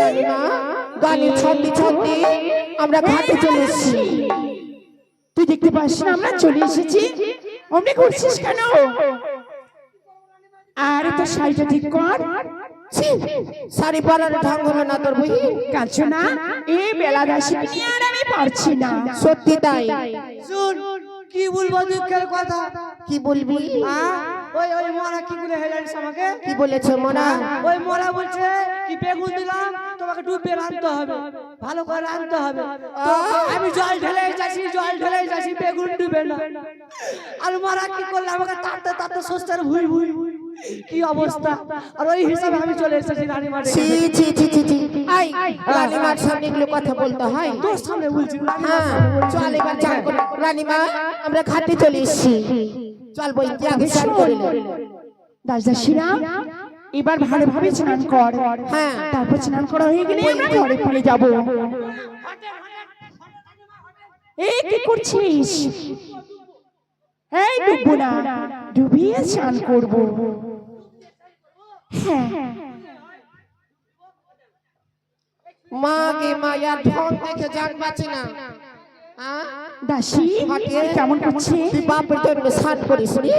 রানীমা গানের ছন্দে ছন্দে আমরা ঘাটে চলে এসেছি। তুই দেখতে পাস না আমরা চলে এসেছি। অমনি করছিস কেন? আর তো শাড়িটা ঠিক কর। শাড়ি পরার ঢং হলো না তোর বই। কাঁদছো না এ বেলা দাসী আর আমি পারছি না। সত্যি তাই। কি বলব দুঃখের কথা? কি বলবি? হ্যাঁ? ওই ওই মরা কি বলে হেলারিস আমাকে? কি বলেছে মোনা ওই মরা বলছে কি বেগুন দিলাম তোমাকে ডুবে রাঁধতে হবে। ভালো করে রাঁধতে হবে। আমি জল ঢেলে যাচ্ছি জল ঢেলে যাচ্ছি বেগুন ডুবে না। আর মরা কি করলে? আমাকে তাতে তাতে সুস্থার ভুই ভুই। কি অবস্থা? আর ওই হিসাবে আমি চলে এসেছি রানী মাঠে ছি ছি ছি ছি ছি। আই রানীমার সামনে এগুলো কথা বলতে হয়। তোর সামনে বলছি হ্যাঁ চল এবার করে রানীমা আমরা ঘাটে চলে এসেছি। চল বই তুই আগে স্নান কর হ্যাঁ তারপর স্নান করা হয়ে গেলে আমরা ঘরে ফিরে যাব। এই কি করছিস? এই ডুববো না, ডুবিয়ে স্নান করব। হ্যাঁ। মা গে মা ইয়ার ঢং দেখে জান পাচ্ছি না। দাসী কেমন করছে? বাপের জন্মে সান করিস নি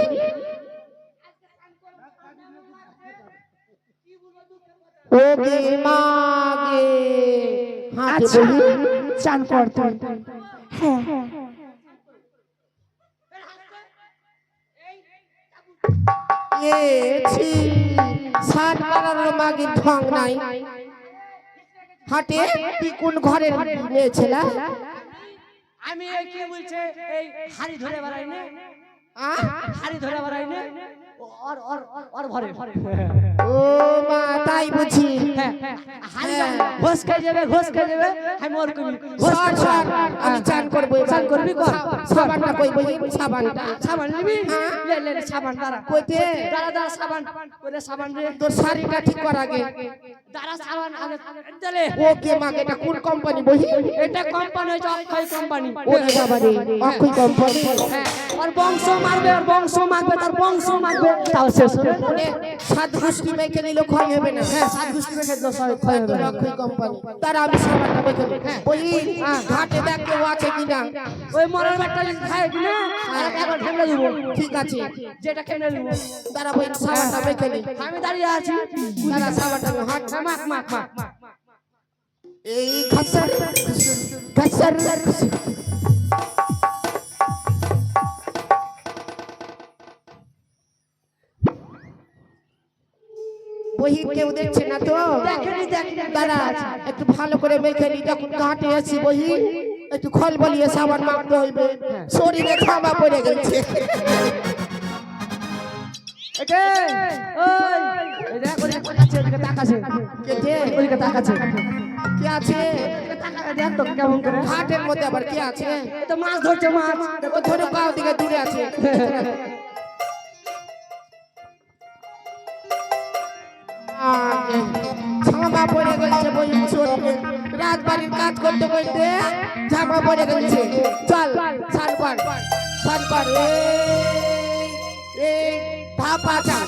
ও গে মা গে আচ্ছা। চান কর তুই। হ্যাঁ। মাগে ঢং নাই। হাঁটে তুই কোন ঘরের মেয়ে ছেলে। আমি কি বলছে? এই হাড়ি ধরে বেড়াই না আহ? ধরে বেড়াই না। ওর ওর ওর- ওর ঘরে। ও মা তাই বুঝি। ঘোষ খেয়ে যাবে ঘোষ খেয়ে যাবে। আমি ওর করি। সর সর আমি চান করব চান করবি কর। সাবানটা কই বই সাবানটা। সাবান নিবি? লে লে লে, সাবান দাঁড়া। কইতে দাঁড়া দাঁড়া সাবান। ওরে সাবান রে। তোর শাড়িটা ঠিক কর আগে। দাঁড়া সাবান। আগে দলে ওকে এটা কোন কোম্পানি বহি এটা কোম্পানি হচ্ছে অক্ষয় কোম্পানি ওরে বাবা রে অক্ষয় কোম্পানি হ্যাঁ। ওর বংশ মারবে ওর বংশ মারবে তার বংশ মারবে। তাও শেষ হবে সাত গোষ্ঠী মেখে নিলে ক্ষয় হবে না। হ্যাঁ সাত গোষ্ঠী মেখে দশ হবে ক্ষয় হবে। অক্ষয় কোম্পানি। তার সাবানটা মেখে নিই। বহি ঘাটে দেখ কেউ আছে কিনা। ওই মরার ব্যাগটা যদি খায় কিনা আর একবার ঠেলে দিব ঠিক আছে যেটা কেনে দিব তারা বই সাবানটা মেখে নি। আমি দাঁড়িয়ে আছি। তারা সাবানটা মে- হাত হ্যাঁ, মাখ মাখ মাখ এই খাসার খাসার বহি কেউ দেখছে না তো? দেখেনি দাঁড়া একটু ভালো করে মেখে নি যখন ঘাটে আছি বহি একটু খল বলিয়ে সাবান মাখতে হইবে। শরীরে খামা পড়ে গেছে। ওই ঘাটের মধ্যে আবার কি আছে? তো মাছ ধরছে মাছ। ধরে পাও দিকে দূরে আছে। জামা পড়ে গেছে বই শরীরে রাত বাড়ির কাজ করতে করতে জামা পড়ে গেছে। চল সান কর সান কর এই ধাপা চা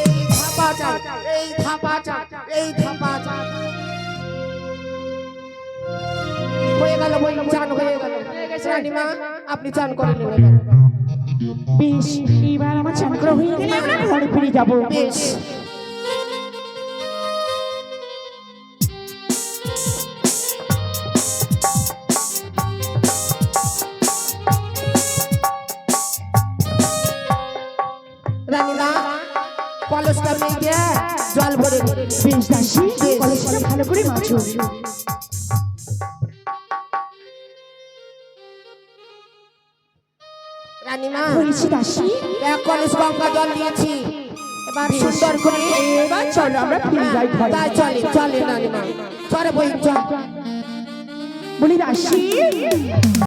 এই ধাপা চা এই ধাপা চা এই ধাপা চা হয়ে গেল বই চান হয়ে গেল। রানীমা আপনি চান করে নিলেন। বেশ এবার আমার চান করা হয়ে গেলে আমরা ঘরে ফিরে যাব। বেশ রানীমা কলসটা মেয়ে জল ভরে। বেশ দাসী কলেজটা ভালো করে মাছো রানীমা হয়েছি দাসী এক কলস গঙ্গা জল দিয়েছি। এবার সুন্দর করে এবার চলো আমরা ফিরে যাই ঘরে। তাই চলে চলে রানীমা। চলে বই চল বলি দাসী